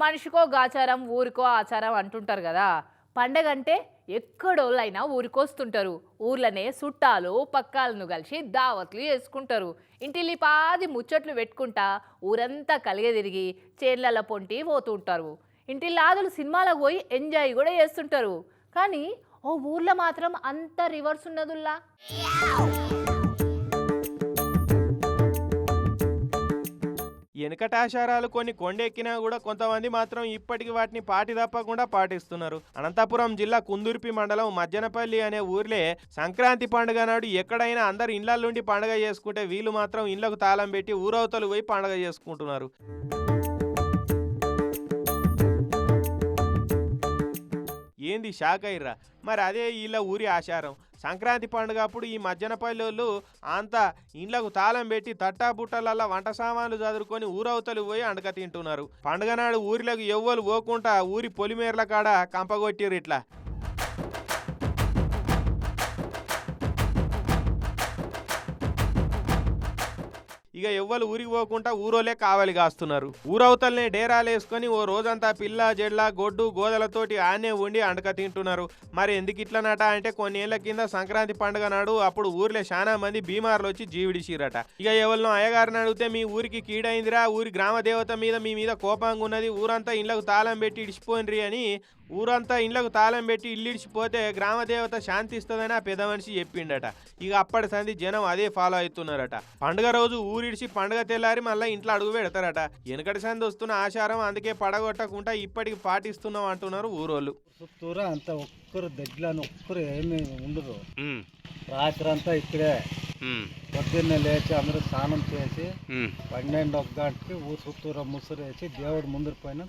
మనిషికో గాచారం ఊరికో ఆచారం అంటుంటారు కదా. పండగ అంటే ఎక్కడోళ్ళైనా ఊరికొస్తుంటారు. ఊర్లనే చుట్టాలు పక్కాలను కలిసి దావత్లు చేసుకుంటారు. ఇంటిల్లి పాది ముచ్చట్లు పెట్టుకుంటా ఊరంతా కలిగే తిరిగి చేన్లల పొంటి పోతుంటారు ఇంటిల్లాదులు సినిమాలకు పోయి ఎంజాయ్ కూడా చేస్తుంటారు. కానీ ఓ ఊర్లో మాత్రం అంత రివర్స్ ఉన్నదుల్లా. వెనుకటాచారాలు కొన్ని కొండెక్కినా కూడా కొంతమంది మాత్రం ఇప్పటికి వాటిని పాటి తప్పకుండా పాటిస్తున్నారు. అనంతపురం జిల్లా కుందుర్పి మండలం మజ్జనపల్లి అనే ఊర్లే సంక్రాంతి పండుగ నాడు ఎక్కడైనా అందరు ఇళ్ళ నుండి పండుగ చేసుకుంటే వీళ్ళు మాత్రం ఇళ్ళకు తాళం పెట్టి ఊరవతలు పోయి పండుగ చేసుకుంటున్నారు. ఏంది షాక్ అయ్యరా మరి అదే వీళ్ళ ఊరి ఆచారం సంక్రాంతి పండుగ అప్పుడు ఈ మధ్యన వాళ్ళు అంతా ఇండ్లకు తాళం పెట్టి తట్టా బుట్టలల్లా వంట సామాన్లు చదురుకొని ఊరవతలు పోయి అండక తింటున్నారు. పండుగ నాడు ఊరిలోకి ఎవ్వరు పోకుండా ఊరి పొలిమేర్ల కాడ కంపగొట్టిరు ఇట్లా. ఇక ఎవ్వరు ఊరికి పోకుండా ఊరోలే కావాలి కాస్తున్నారు. ఊరవతలనే డేరాలు వేసుకొని ఓ రోజంతా పిల్ల జెడ్ల గొడ్డు గోదలతోటి ఆనే ఉండి అండక తింటున్నారు. మరి ఎందుకు ఇట్లనట అంటే కొన్ని ఏళ్ళ కింద సంక్రాంతి పండుగ నాడు అప్పుడు ఊర్లో చాలా మంది బీమార్లు వచ్చి జీవిడిసిరట ఇక ఎవరినో అయ్యగారిని అడిగితే మీ ఊరికి కీడైందిరా ఊరి గ్రామ దేవత మీద మీ మీద కోపంగా ఉన్నది ఊరంతా ఇళ్ళకు తాళం పెట్టి ఇడిచిపోయినరి అని ఊరంతా ఇళ్ళకు తాళం పెట్టి ఇల్లు ఇడిచిపోతే గ్రామ దేవత శాంతి ఇస్తుందని ఆ పెద్ద మనిషి చెప్పిండట. ఇక అప్పటి సంది జనం అదే ఫాలో అవుతున్నారట పండుగ రోజు ఊరిడిచి పండుగ తెల్లారి మళ్ళీ ఇంట్లో అడుగు పెడతారట. వెనకటి సంది వస్తున్న ఆచారం అందుకే పడగొట్టకుండా ఇప్పటికి పాటిస్తున్నాం అంటున్నారు ఊరోళ్ళు. చుట్టూరా అంత ఒక్కరు దగ్గరని ఒక్కరు ఏమి ఉండరు. రాత్రి అంతా ఇక్కడే. పొద్దున్నే లేచి అందరూ స్నానం చేసి పన్నెండు ఒక గంటకి ఊరు చుట్టూరా ముసురు వేసి దేవుడు ముందర పైన